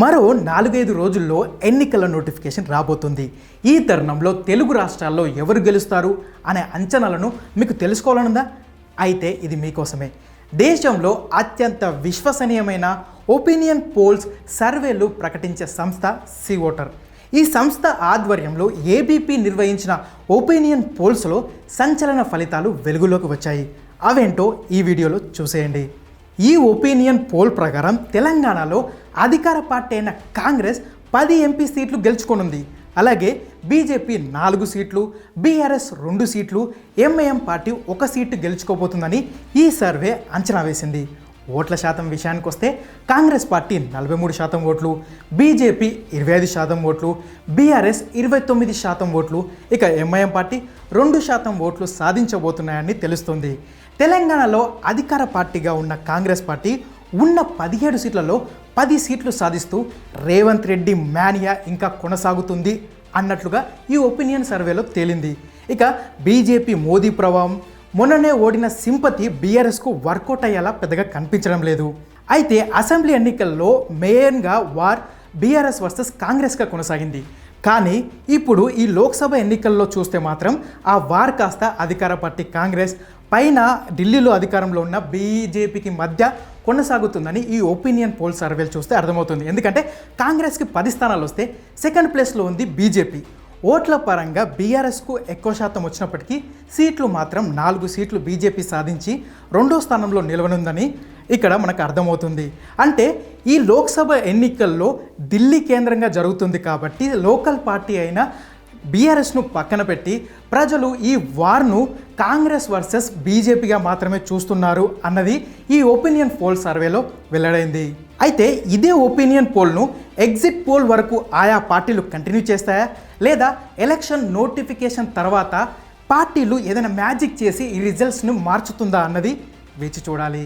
మరో నాలుగైదు రోజుల్లో ఎన్నికల నోటిఫికేషన్ రాబోతుంది. ఈ తరుణంలో తెలుగు రాష్ట్రాల్లో ఎవరు గెలుస్తారు అనే అంచనాలను మీకు తెలుసుకోవాలనుందా? అయితే ఇది మీకోసమే. దేశంలో అత్యంత విశ్వసనీయమైన ఒపీనియన్ పోల్స్ సర్వేలు ప్రకటించే సంస్థ సి ఓటర్. ఈ సంస్థ ఆధ్వర్యంలో ఏబీపీ నిర్వహించిన ఒపీనియన్ పోల్స్లో సంచలన ఫలితాలు వెలుగులోకి వచ్చాయి. అవేంటో ఈ వీడియోలో చూసేయండి. ఈ ఒపీనియన్ పోల్ ప్రకారం తెలంగాణలో అధికార పార్టీ అయిన కాంగ్రెస్ పది ఎంపీ సీట్లు గెలుచుకొనుంది. అలాగే బీజేపీ నాలుగు సీట్లు బీఆర్ఎస్ రెండు సీట్లు ఎంఐఎం పార్టీ ఒక సీటు గెలుచుకోబోతుందని ఈ సర్వే అంచనా వేసింది. ఓట్ల శాతం విషయానికి వస్తే కాంగ్రెస్ పార్టీ నలభై మూడు శాతం ఓట్లు బీజేపీ ఇరవై ఐదు శాతం ఓట్లు బీఆర్ఎస్ ఇరవై తొమ్మిది శాతం ఓట్లు. ఇక ఎంఐఎం పార్టీ రెండు శాతం ఓట్లు సాధించబోతున్నాయని తెలుస్తుంది. తెలంగాణలో అధికార పార్టీగా ఉన్న కాంగ్రెస్ పార్టీ ఉన్న పదిహేడు సీట్లలో పది సీట్లు సాధిస్తూ రేవంత్ రెడ్డి మ్యానియా ఇంకా కొనసాగుతుంది అన్నట్లుగా ఈ ఒపీనియన్ సర్వేలో తేలింది. ఇక బీజేపీ మోదీ ప్రభావం మొన్ననే ఓడిన సింపతి బీఆర్ఎస్కు వర్కౌట్ అయ్యేలా పెద్దగా కనిపించడం లేదు. అయితే అసెంబ్లీ ఎన్నికల్లో మెయిన్గా వార్ బీఆర్ఎస్ వర్సెస్ కాంగ్రెస్గా కొనసాగింది. కానీ ఇప్పుడు ఈ లోక్సభ ఎన్నికల్లో చూస్తే మాత్రం ఆ వార్ కాస్త అధికార పార్టీ కాంగ్రెస్ పైన ఢిల్లీలో అధికారంలో ఉన్న బీజేపీకి మధ్య కొనసాగుతుందని ఈ ఒపీనియన్ పోల్ సర్వేలు చూస్తే అర్థమవుతుంది. ఎందుకంటే కాంగ్రెస్కి పది స్థానాలు వస్తే సెకండ్ ప్లేస్లో ఉంది బీజేపీ. ఓట్ల పరంగా బీఆర్ఎస్కు ఎక్కువ శాతం వచ్చినప్పటికీ సీట్లు మాత్రం నాలుగు సీట్లు బీజేపీ సాధించి రెండో స్థానంలో నిలవనుందని ఇక్కడ మనకు అర్థమవుతుంది. అంటే ఈ లోక్సభ ఎన్నికల్లో ఢిల్లీ కేంద్రంగా జరుగుతుంది కాబట్టి లోకల్ పార్టీ అయిన బీఆర్ఎస్ను పక్కన పెట్టి ప్రజలు ఈ వార్ను కాంగ్రెస్ వర్సెస్ బీజేపీగా మాత్రమే చూస్తున్నారు అన్నది ఈ ఒపీనియన్ పోల్ సర్వేలో వెల్లడైంది. అయితే ఇదే ఒపీనియన్ పోల్ను ఎగ్జిట్ పోల్ వరకు ఆయా పార్టీలు కంటిన్యూ చేస్తాయా? లేదా ఎలక్షన్ నోటిఫికేషన్ తర్వాత పార్టీలు ఏదైనా మ్యాజిక్ చేసి ఈ రిజల్ట్స్ను మార్చుతుందా అన్నది వేచి చూడాలి.